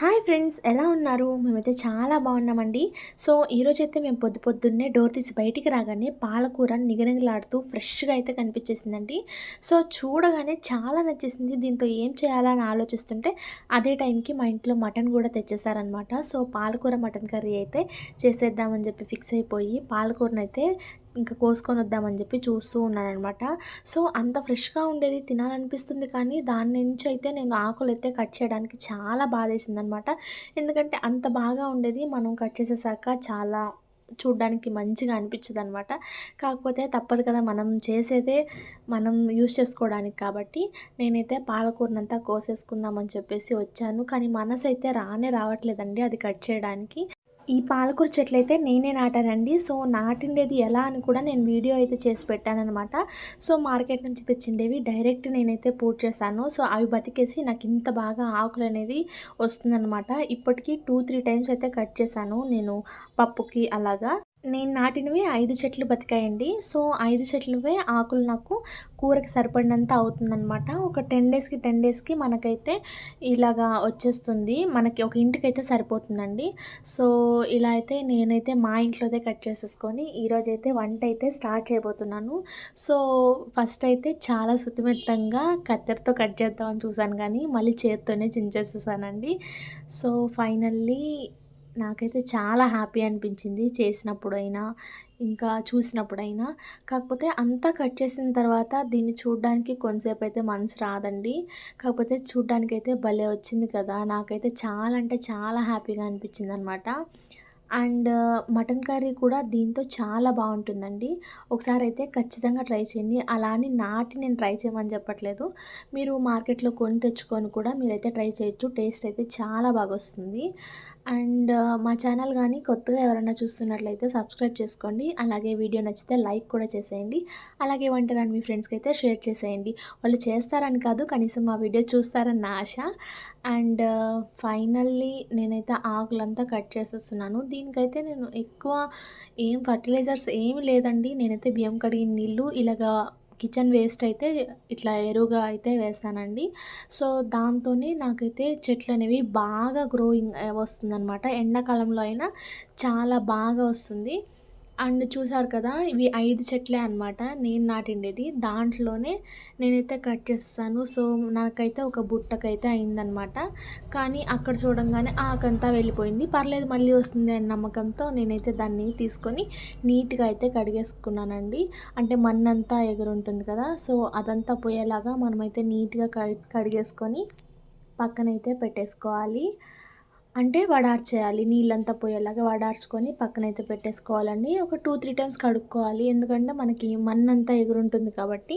Hi friends ఎలా ఉన్నారు? మేమైతే చాలా బాగున్నామండి. సో ఈరోజు అయితే మేము పొద్దు పొద్దున్నే డోర్ తీసి బయటికి రాగానే పాలకూర నిగనిగలాడుతూ ఫ్రెష్గా అయితే కనిపించేసిందండి. సో చూడగానే చాలా నచ్చేసింది. దీంతో ఏం చేయాలని ఆలోచిస్తుంటే అదే టైంకి మా ఇంట్లో మటన్ కూడా తెచ్చేసారనమాట సో పాలకూర మటన్ కర్రీ అయితే చేసేద్దామని చెప్పి ఫిక్స్ అయిపోయి పాలకూరనైతే ఇంకా కోసుకొని వద్దామని చెప్పి చూస్తూ ఉన్నానమాట సో అంత ఫ్రెష్గా ఉండేది తినాలనిపిస్తుంది కానీ దాని నుంచి అయితే నేను ఆకులు అయితే కట్ చేయడానికి చాలా బాధేసింది అనమాట ఎందుకంటే అంత బాగా ఉండేది మనం కట్ చేసేసాక చాలా చూడ్డానికి మంచిగా అనిపించదు అనమాట కాకపోతే తప్పదు కదా మనం చేసేదే మనం యూస్ చేసుకోవడానికి కాబట్టి నేనైతే పాలకూరనంతా కోసేసుకుందామని చెప్పేసి వచ్చాను. కానీ మనసు అయితే రానే రావట్లేదండి అది కట్ చేయడానికి. ఈ పాలకూర చెట్లు అయితే నేనే నాటానండి. సో నాటిండేది ఎలా అని కూడా నేను వీడియో అయితే చేసి పెట్టానమాట సో మార్కెట్ నుంచి తెచ్చిండేవి డైరెక్ట్ నేనైతే పూట్ చేశాను. సో అవి బతికేసి నాకు ఇంత బాగా ఆకులు అనేది వస్తుందన్నమాట. ఇప్పటికీ టూ త్రీ టైమ్స్ అయితే కట్ చేశాను నేను పప్పుకి అలాగా. నేను నాటినవి ఐదు చెట్లు బతికాయండి. సో ఐదు చెట్లువే ఆకులు నాకు కూరకి సరిపడినంత అవుతుందన్నమాట. ఒక టెన్ డేస్కి టెన్ డేస్కి మనకైతే ఇలాగా వచ్చేస్తుంది. మనకి ఒక ఇంటికైతే సరిపోతుందండి. సో ఇలా అయితే నేనైతే మా ఇంట్లోదే కట్ చేసేసుకొని ఈరోజైతే వంట అయితే స్టార్ట్ చేయబోతున్నాను. సో ఫస్ట్ అయితే చాలా శుతిమెత్తంగా కత్తెరతో కట్ చేద్దామని చూశాను కానీ మళ్ళీ చేత్తోనే చించేసేసానండి. సో ఫైనల్లీ నాకైతే చాలా హ్యాపీ అనిపించింది చేసినప్పుడైనా ఇంకా చూసినప్పుడైనా. కాకపోతే అంతా కట్ చేసిన తర్వాత దీన్ని చూడడానికి కొంతసేపు అయితే మనసు రాదండి. కాకపోతే చూడడానికి అయితే భలే వచ్చింది కదా! నాకైతే చాలా అంటే చాలా హ్యాపీగా అనిపించింది అనమాట అండ్ మటన్ కర్రీ కూడా దీంతో చాలా బాగుంటుందండి. ఒకసారి అయితే ఖచ్చితంగా ట్రై చేయండి. అలా అని నాటి నేను ట్రై చేయమని చెప్పట్లేదు. మీరు మార్కెట్లో కొని తెచ్చుకొని కూడా మీరైతే ట్రై చేయొచ్చు. టేస్ట్ అయితే చాలా బాగా వస్తుంది అండ్ మా ఛానల్ కానీ కొత్తగా ఎవరైనా చూస్తున్నట్లయితే సబ్స్క్రైబ్ చేసుకోండి. అలాగే వీడియో నచ్చితే లైక్ కూడా చేసేయండి. అలాగే వంటరాని మీ ఫ్రెండ్స్కి అయితే షేర్ చేసేయండి. వాళ్ళు చేస్తారని కాదు కనీసం మా వీడియో చూస్తారని నా ఆశ. అండ్ ఫైనల్లీ నేనైతే ఆకులంతా కట్ చేసేస్తున్నాను. దీనికైతే నేను ఎక్కువ ఏం ఫర్టిలైజర్స్ ఏమి లేదండి. నేనైతే బియ్యం కడిగిన నీళ్ళు ఇలాగా కిచెన్ వేస్ట్ అయితే ఇట్లా ఎరువుగా అయితే వేస్తానండి. సో దాంతోనే నాకైతే చెట్లు అనేవి బాగా గ్రోయింగ్ వస్తుందన్నమాట. ఎండాకాలంలో అయినా చాలా బాగా వస్తుంది. అండ్ చూసారు కదా ఇవి ఐదు చెట్లే అనమాట నేను నాటిండేది. దాంట్లోనే నేనైతే కట్ చేస్తాను. సో నాకైతే ఒక బుట్టకైతే అయిందనమాట కానీ అక్కడ చూడంగానే ఆకంతా వెళ్ళిపోయింది. పర్లేదు మళ్ళీ వస్తుంది అనే నమ్మకంతో నేనైతే దాన్ని తీసుకొని నీట్గా అయితే కడిగేసుకున్నానండి. అంటే మన్నంతా ఎగురుంటుంది కదా సో అదంతా పోయేలాగా మనమైతే నీట్గా కడిగేసుకొని పక్కనైతే పెట్టేసుకోవాలి. అంటే వడార్చేయాలి నీళ్ళంతా పోయేలాగా వడార్చుకొని పక్కనైతే పెట్టేసుకోవాలండి. ఒక టూ త్రీ టైమ్స్ కడుక్కోవాలి. ఎందుకంటే మనకి మన్నంతా ఎగురుంటుంది కాబట్టి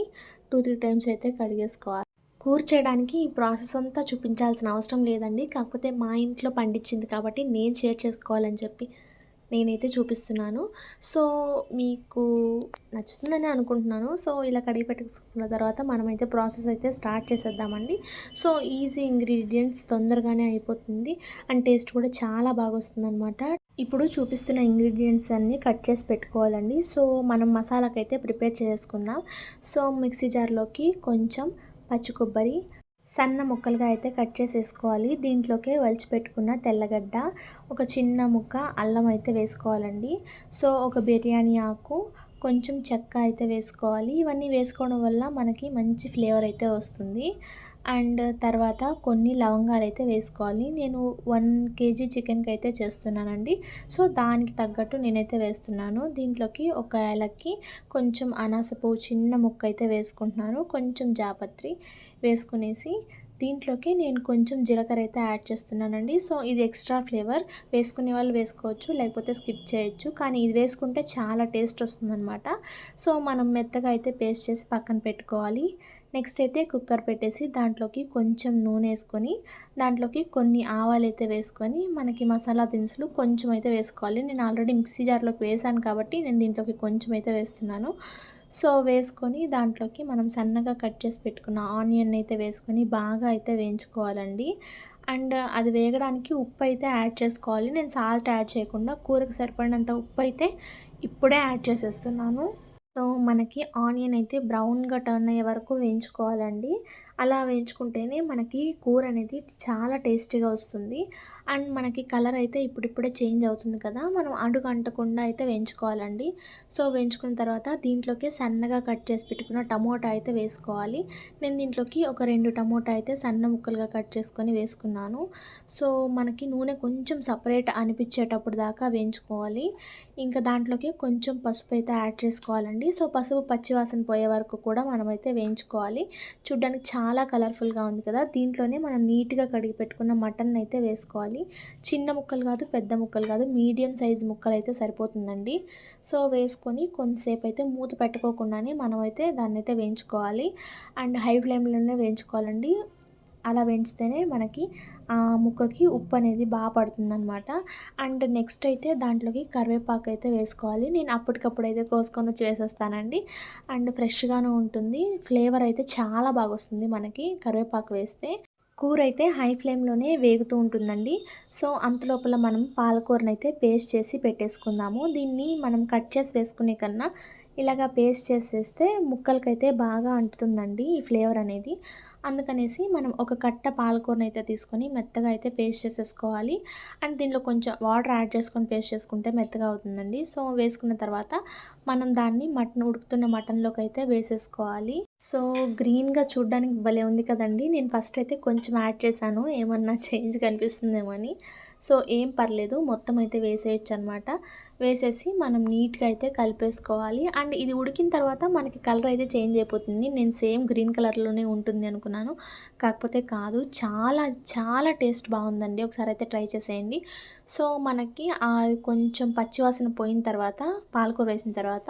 టూ త్రీ టైమ్స్ అయితే కడిగేసుకోవాలి. కూర చేయడానికి ఈ ప్రాసెస్ అంతా చూపించాల్సిన అవసరం లేదండి. కాకపోతే మా ఇంట్లో పండించింది కాబట్టి నేను షేర్ చేసుకోవాలని చెప్పి నేనైతే చూపిస్తున్నాను. సో మీకు నచ్చుతుందని అనుకుంటున్నాను. సో ఇలా కడిగి పెట్టుకున్న తర్వాత మనమైతే ప్రాసెస్ అయితే స్టార్ట్ చేసేద్దామండి. సో ఈజీ ఇంగ్రీడియంట్స్ తొందరగానే అయిపోతుంది. అండ్ టేస్ట్ కూడా చాలా బాగా వస్తుంది అనమాట ఇప్పుడు చూపిస్తున్న ఇంగ్రీడియంట్స్ అన్నీ కట్ చేసి పెట్టుకోవాలండి. సో మనం మసాలాకైతే ప్రిపేర్ చేసుకుందాం. సో మిక్సీ జార్లోకి కొంచెం పచ్చి కొబ్బరి సన్న ముక్కలుగా అయితే కట్ చేసేసుకోవాలి. దీంట్లోకి పెట్టుకున్న తెల్లగడ్డ ఒక చిన్న ముక్క అల్లం అయితే వేసుకోవాలండి. సో ఒక బిర్యానీ ఆకు కొంచెం చెక్క అయితే వేసుకోవాలి. ఇవన్నీ వేసుకోవడం వల్ల మనకి మంచి ఫ్లేవర్ అయితే వస్తుంది. అండ్ తర్వాత కొన్ని లవంగాలు అయితే వేసుకోవాలి. నేను వన్ కేజీ చికెన్కి అయితే చేస్తున్నానండి. సో దానికి తగ్గట్టు నేనైతే వేస్తున్నాను. దీంట్లోకి ఒక ఏలక్కి కొంచెం అనాస పువ్వు చిన్న ముక్క అయితే వేసుకుంటున్నాను. కొంచెం జాపత్రి వేసుకునేసి దీంట్లోకి నేను కొంచెం జీలకర్ర అయితే యాడ్ చేస్తున్నానండి. సో ఇది ఎక్స్ట్రా ఫ్లేవర్. వేసుకునే వాళ్ళు వేసుకోవచ్చు లేకపోతే స్కిప్ చేయొచ్చు. కానీ ఇది వేసుకుంటే చాలా టేస్ట్ వస్తుందన్నమాట. సో మనం మెత్తగా అయితే పేస్ట్ చేసి పక్కన పెట్టుకోవాలి. నెక్స్ట్ అయితే కుక్కర్ పెట్టేసి దాంట్లోకి కొంచెం నూనె వేసుకొని దాంట్లోకి కొన్ని ఆవాలు అయితే వేసుకొని మనకి మసాలా దినుసులు కొంచెం అయితే వేసుకోవాలి. నేను ఆల్రెడీ మిక్సీ జార్లోకి వేసాను కాబట్టి నేను దీంట్లోకి కొంచెం అయితే వేస్తున్నాను. సో వేసుకొని దాంట్లోకి మనం సన్నగా కట్ చేసి పెట్టుకున్న ఆనియన్ అయితే వేసుకొని బాగా అయితే వేయించుకోవాలండి. అండ్ అది వేగడానికి ఉప్పు అయితే యాడ్ చేసుకోవాలి. నేను సాల్ట్ యాడ్ చేయకుండా కూరకు సరిపడినంత ఉప్పు అయితే ఇప్పుడే యాడ్ చేసేస్తున్నాను. సో, మనకి ఆనియన్ అయితే బ్రౌన్‌గా టర్న్ అయ్యే వరకు వేయించుకోవాలండి. అలా వేయించుకుంటేనే మనకి కూర అనేది చాలా టేస్టీగా వస్తుంది. అండ్ మనకి కలర్ అయితే ఇప్పుడిప్పుడే చేంజ్ అవుతుంది కదా! మనం అడుగు అంటకుండా అయితే వేయించుకోవాలండి. సో, వేయించుకున్న తర్వాత దీంట్లోకి సన్నగా కట్ చేసి పెట్టుకున్న టమోటా అయితే వేసుకోవాలి. నేను దీంట్లోకి ఒక రెండు టమోటా అయితే సన్న ముక్కలుగా కట్ చేసుకొని వేసుకున్నాను. సో, మనకి నూనె కొంచెం సపరేట్ అనిపించేటప్పుడు దాకా వేయించుకోవాలి. ఇంకా దాంట్లోకి కొంచెం పసుపు అయితే యాడ్ చేసుకోవాలండి. సో, పసుపు పచ్చివాసన పోయే వరకు కూడా మనమైతే వేయించుకోవాలి. చూడ్డానికి చాలా కలర్‌ఫుల్‌గా ఉంది కదా! దీంట్లోనే మనం నీట్‌గా కడిగి పెట్టుకున్న మటన్ అయితే వేసుకోవాలి. చిన్న ముక్కలు కాదు, పెద్ద ముక్కలు కాదు, మీడియం సైజ్ ముక్కలు అయితే సరిపోతుందండి. సో, వేసుకొని కొంతసేపు అయితే మూత పెట్టుకోకుండానే మనమైతే దాన్నైతే వేయించుకోవాలి. అండ్ హై ఫ్లేమ్‌లోనే వేయించుకోవాలండి. అలా వేయించితేనే మనకి ఆ ముక్కకి ఉప్పు అనేది బాగా పడుతుందనమాట. అండ్ నెక్స్ట్ అయితే దాంట్లోకి కరివేపాకు అయితే వేసుకోవాలి. నేను అప్పటికప్పుడు అయితే కోసుకొని వచ్చి వేసేస్తానండి. అండ్ ఫ్రెష్గానే ఉంటుంది. ఫ్లేవర్ అయితే చాలా బాగా వస్తుంది మనకి కరివేపాకు వేస్తే. కూర అయితే హై ఫ్లేమ్‌లోనే వేగుతూ ఉంటుందండి. సో, అంతలోపల మనం పాలకూరనైతే పేస్ట్ చేసి పెట్టేసుకుందాము. దీన్ని మనం కట్ చేసి వేసుకునే కన్నా ఇలాగ పేస్ట్ చేసి వేస్తే ముక్కలకైతే బాగా అంటుతుందండి ఈ ఫ్లేవర్ అనేది. అందుకనేసి మనం ఒక కట్ట పాలకూరని అయితే తీసుకొని మెత్తగా అయితే పేస్ట్ చేసేసుకోవాలి. అండ్ దీంట్లో కొంచెం వాటర్ యాడ్ చేసుకొని పేస్ట్ చేసుకుంటే మెత్తగా అవుతుందండి. సో, వేసుకున్న తర్వాత మనం దాన్ని మటన్ ఉడుకుతున్న మటన్‌లోకి అయితే వేసేసుకోవాలి. సో, గ్రీన్‌గా చూడడానికి భలే ఉంది కదండి నేను ఫస్ట్ అయితే కొంచెం యాడ్ చేశాను. ఏమన్నా చేంజ్ కనిపిస్తుందేమో అని. సో, ఏం పర్లేదు మొత్తం అయితే వేసేయొచ్చనమాట. వేసేసి మనం నీట్‌గా అయితే కలిపేసుకోవాలి. అండ్ ఇది ఉడికిన తర్వాత మనకి కలర్ అయితే చేంజ్ అయిపోతుంది. నేను సేమ్ గ్రీన్ కలర్‌లోనే ఉంటుంది అనుకున్నాను. కాకపోతే కాదు. చాలా చాలా టేస్ట్ బాగుందండి ఒకసారి అయితే ట్రై చేసేయండి. సో, మనకి అది కొంచెం పచ్చివాసన పోయిన తర్వాత పాలకూర వేసిన తర్వాత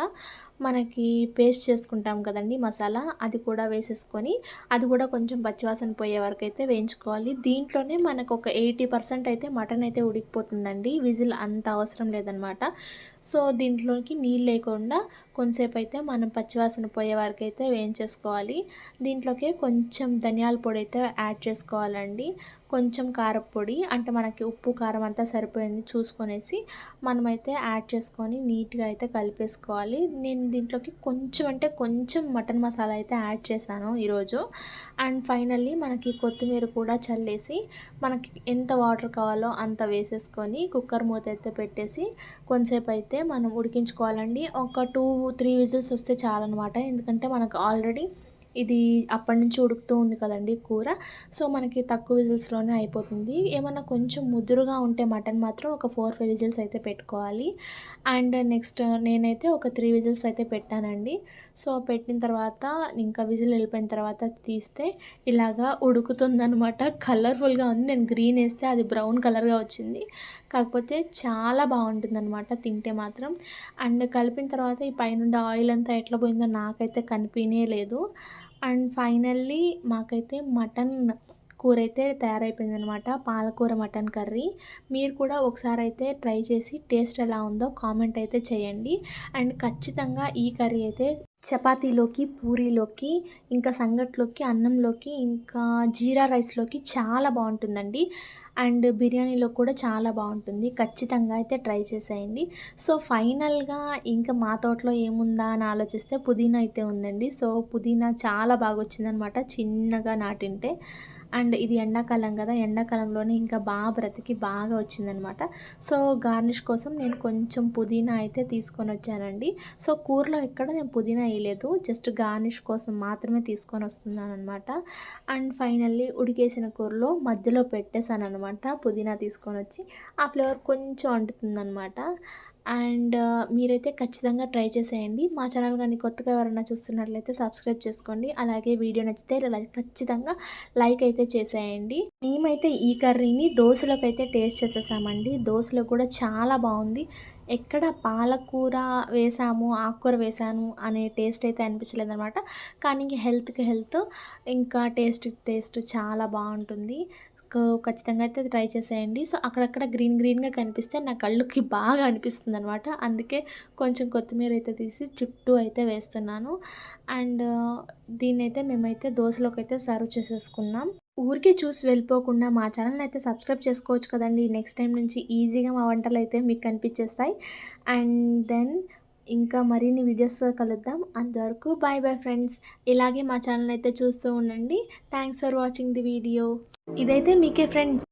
మనకి పేస్ట్ చేసుకుంటాం కదండీ మసాలా అది కూడా వేసేసుకొని అది కూడా కొంచెం పచ్చివాసన పోయే వరకు అయితే వేయించుకోవాలి. దీంట్లోనే మనకు ఒక 80% అయితే మటన్ అయితే ఉడికిపోతుందండి. విజిల్ అంత అవసరం లేదనమాట. సో, దీంట్లోకి నీళ్ళు లేకుండా కొంతసేపు అయితే మనం పచ్చివాసన పోయే వరకు అయితే వేయించేసుకోవాలి. దీంట్లోకి కొంచెం ధనియాల పొడి అయితే యాడ్ చేసుకోవాలండి. కొంచెం కారప్పొడి అంటే మనకి ఉప్పు, కారం అంతా సరిపోయింది చూసుకొనేసి మనమైతే యాడ్ చేసుకొని నీట్‌గా అయితే కలిపేసుకోవాలి. నేను దీంట్లోకి కొంచెం అంటే కొంచెం మటన్ మసాలా అయితే యాడ్ చేశాను ఈరోజు. అండ్ ఫైనల్లీ మనకి కొత్తిమీర కూడా చల్లేసి మనకి ఎంత వాటర్ కావాలో అంత వేసేసుకొని కుక్కర్ మూత అయితే పెట్టేసి కొంతసేపు అయితే మనం ఉడికించుకోవాలండి. ఒక టూ త్రీ విజిల్స్ వస్తే చాలన్నమాట ఎందుకంటే మనకు ఆల్రెడీ ఇది అప్పటినుంచి ఉడుకుతూ ఉంది కదండి కూర. సో, మనకి తక్కువ విజిల్స్‌లోనే అయిపోతుంది. ఏమన్నా కొంచెం ముదురుగా ఉంటే మటన్ మాత్రం ఒక 4, 5 విజిల్స్ అయితే పెట్టుకోవాలి. అండ్ నెక్స్ట్ నేనైతే ఒక త్రీ విజిల్స్ అయితే పెట్టానండి. సో, పెట్టిన తర్వాత ఇంకా విజిల్ వెళ్ళిపోయిన తర్వాత తీస్తే ఇలాగా ఉడుకుతుందనమాట. కలర్‌ఫుల్‌గా ఉంది. నేను గ్రీన్ వేస్తే అది బ్రౌన్ కలర్‌గా వచ్చింది. కాకపోతే చాలా బాగుంటుందన్నమాట తింటే మాత్రం. అండ్ కలిపిన తర్వాత ఈ పైనుండి ఆయిల్ అంతా ఎట్లా పోయిందో నాకైతే కనిపించే లేదు. అండ్ ఫైనల్లీ మాకైతే మటన్ కూర అయితే తయారైపోయింది తయారైపోయిందనమాట. పాలకూర మటన్ కర్రీ. మీరు కూడా ఒకసారి అయితే ట్రై చేసి టేస్ట్ ఎలా ఉందో కామెంట్ అయితే చేయండి. అండ్ ఖచ్చితంగా ఈ కర్రీ అయితే చపాతీలోకి, పూరీలోకి, ఇంకా సంగట్లోకి, అన్నంలోకి, ఇంకా జీరా రైస్‌లోకి చాలా బాగుంటుందండి అండ్ బిర్యానీలో కూడా చాలా బాగుంటుంది ఖచ్చితంగా అయితే ట్రై చేసేయండి. సో, ఫైనల్‌గా ఇంకా మా తోటలో ఏముందా అని ఆలోచిస్తే పుదీనా అయితే ఉందండి. సో, పుదీనా చాలా బాగా వచ్చిందనమాట చిన్నగా నాటింటే. అండ్ ఇది ఎండాకాలం కదా! ఎండాకాలంలోనే ఇంకా బాగా బ్రతికి బాగా వచ్చిందనమాట. సో, గార్నిష్ కోసం నేను కొంచెం పుదీనా అయితే తీసుకొని వచ్చానండి సో, కూరలో ఎక్కడ నేను పుదీనా వేయలేదు జస్ట్ గార్నిష్ కోసం మాత్రమే తీసుకొని వస్తున్నాను అనమాట అండ్ ఫైనల్లీ ఉడికేసిన కూరలో మధ్యలో పెట్టేసాననమాట పుదీనా తీసుకొని వచ్చి ఆ ఫ్లేవర్ కొంచెం అంటుతుందనమాట. అండ్ మీరైతే ఖచ్చితంగా ట్రై చేసేయండి. మా ఛానల్ కానీ కొత్తగా ఎవరైనా చూస్తున్నట్లయితే సబ్స్క్రైబ్ చేసుకోండి. అలాగే వీడియో నచ్చితే ఖచ్చితంగా లైక్ అయితే చేసేయండి. మేమైతే ఈ కర్రీని దోసలోకైతే టేస్ట్ చేసేసామండి. దోశలో కూడా చాలా బాగుంది ఎక్కడ పాలకూర వేసాము, ఆకుకూర వేసాను అనే టేస్ట్ అయితే అనిపించలేదనమాట. కానీ హెల్త్‌కి హెల్త్ ఇంకా టేస్ట్ టేస్ట్ చాలా బాగుంటుంది నాకు ఖచ్చితంగా అయితే ట్రై చేసేయండి. సో, అక్కడక్కడ గ్రీన్ గ్రీన్‌గా కనిపిస్తే నా కళ్ళుకి బాగా అనిపిస్తుంది అనమాట అందుకే కొంచెం కొత్తిమీర అయితే తీసి చుట్టూ అయితే వేస్తున్నాను. అండ్ దీన్నైతే మేమైతే దోశలోకి అయితే సర్వ్ చేసేసుకున్నాం. ఊరికే చూసి వెళ్ళిపోకుండా మా ఛానల్‌ని అయితే సబ్స్క్రైబ్ చేసుకోవచ్చు కదండి నెక్స్ట్ టైం నుంచి ఈజీగా మా వంటలు అయితే మీకు కనిపించేస్తాయి. అండ్ దెన్ ఇంకా మరిన్ని వీడియోస్తో కలుద్దాం అంతవరకు బాయ్ బాయ్ ఫ్రెండ్స్ ఇలాగే మా ఛానల్ అయితే చూస్తూ ఉండండి thanks for watching the video ఇదైతే మీకే ఫ్రెండ్స్.